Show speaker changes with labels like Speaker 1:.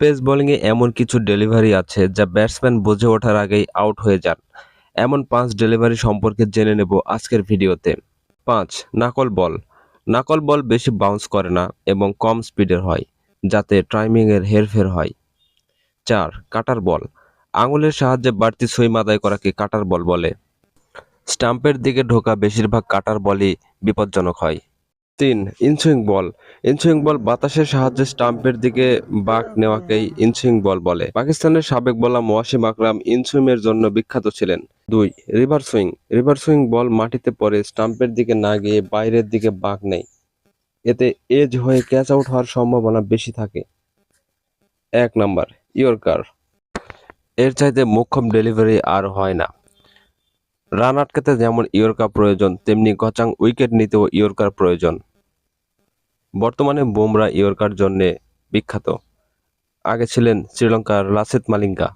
Speaker 1: Pace বোলিংয়ে এমন কিছু ডেলিভারি আছে যা ব্যাটসম্যান বুঝে ওঠার আগেই আউট হয়ে যান। এমন পাঁচ ডেলিভারি সম্পর্কে জেনে নেব আজকের ভিডিওতে। পাঁচ, নাকল বল। নাকল বল বেশি বাউন্স করে না এবং কম স্পিডের হয়, যাতে টাইমিংয়ের হেরফের হয়। চার, কাটার বল। আঙুলের সাহায্যে বাড়তি সুইম আদায় করাকে কাটার বল বলে। স্টাম্পের দিকে ঢোকা বেশিরভাগ কাটার বলই বিপজ্জনক হয়। তিন, ইনসুইং বল। ইনসুইং বল বাতাসের সাহায্যে স্টাম্পের দিকে বাঁক নেওয়াকেই ইনসুইং বল বলে। পাকিস্তানের সাবেক বলা মোয়াশিম আকরাম ইনসুইংয়ের জন্য বিখ্যাত ছিলেন। দুই, river swing. River swing ball মাটিতে পড়ে স্টাম্পের দিকে না গিয়ে বাইরের দিকে বাঁক নেয়। এতে এজ হয়ে ক্যাচ আউট হওয়ার সম্ভাবনা বেশি থাকে। এক নাম্বার ইয়র্কার এর চাইতে মোক্ষম ডেলিভারি আর হয় না। রান আটকাতে যেমন ইয়র্কার প্রয়োজন, তেমনি গচাং উইকেট নিতেও ইয়র্কার প্রয়োজন। বর্তমানে বোমরা ইয়র্কার জন্যে বিখ্যাত। আগে ছিলেন শ্রীলঙ্কার লাসেত মালিঙ্গা।